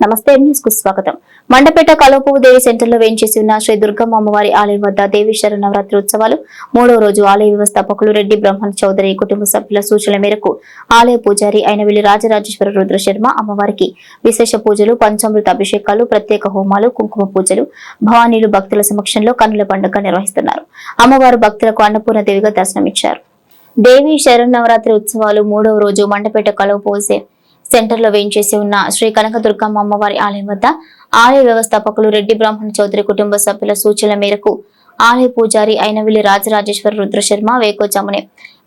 నమస్తే న్యూస్కు స్వాగతం. మండపేట కలవపువ్వు దేవి సెంటర్లో వేయించేసి ఉన్న శ్రీ దుర్గమ్మ అమ్మవారి ఆలయం వద్ద దేవి శరణ నవరాత్రి ఉత్సవాలు మూడవ రోజు ఆలయ వ్యవస్థాపకులు రెడ్డి బ్రహ్మణ చౌదరి కుటుంబ సభ్యుల సూచనల మేరకు ఆలయ పూజారి అయిన వీళ్ళు రాజరాజేశ్వర రుద్రశర్మ అమ్మవారికి విశేష పూజలు పంచామృత అభిషేకాలు ప్రత్యేక హోమాలు కుంకుమ పూజలు భవానీలు భక్తుల సమక్షంలో కన్నుల పండుగ నిర్వహిస్తున్నారు. అమ్మవారు భక్తులకు అన్నపూర్ణ దేవిగా దర్శనమిచ్చారు. దేవి శరన్నవరాత్రి ఉత్సవాలు మూడవ రోజు మండపేట కలవపోసే సెంటర్లో వేయించేసి ఉన్న శ్రీ కనకదుర్గమ్మ అమ్మవారి ఆలయం వద్ద ఆలయ వ్యవస్థాపకులు రెడ్డి బ్రాహ్మణ చౌదరి కుటుంబ సభ్యుల సూచనల మేరకు ఆలయ పూజారి అయినవిల్లి రాజరాజేశ్వర రుద్రశర్మ వేకోజామునే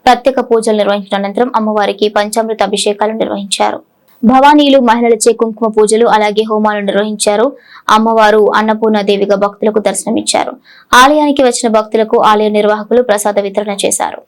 ప్రత్యేక పూజలు నిర్వహించిన అనంతరం అమ్మవారికి పంచామృత అభిషేకాలు నిర్వహించారు. భవానీలు మహిళలచే కుంకుమ పూజలు అలాగే హోమాలు నిర్వహించారు. అమ్మవారు అన్నపూర్ణ దేవిగా భక్తులకు దర్శనమిచ్చారు. ఆలయానికి వచ్చిన భక్తులకు ఆలయ నిర్వాహకులు ప్రసాద వితరణ చేశారు.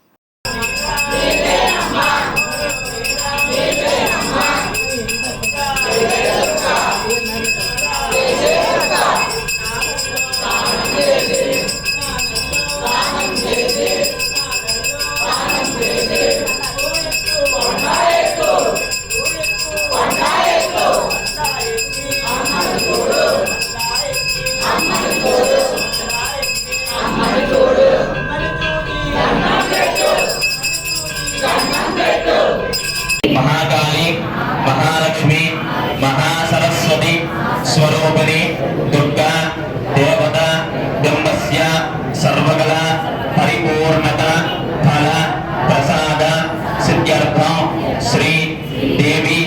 మహాకాళి మహాలక్ష్మి మహాసరస్వతి స్వరూపిణి దుర్గా దేవత బింబస్య సర్వకళ పరిపూర్ణత ఫల ప్రసాద సిద్ధ్యర్థం శ్రీ దేవి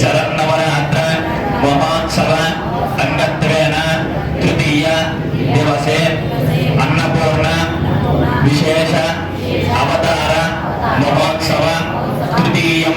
శరన్నవరాత్ర మహోత్సవ అంగత్వేన తృతీయ దివసే అన్నపూర్ణ విశేష అవతార మహోత్సవ తృతీయం.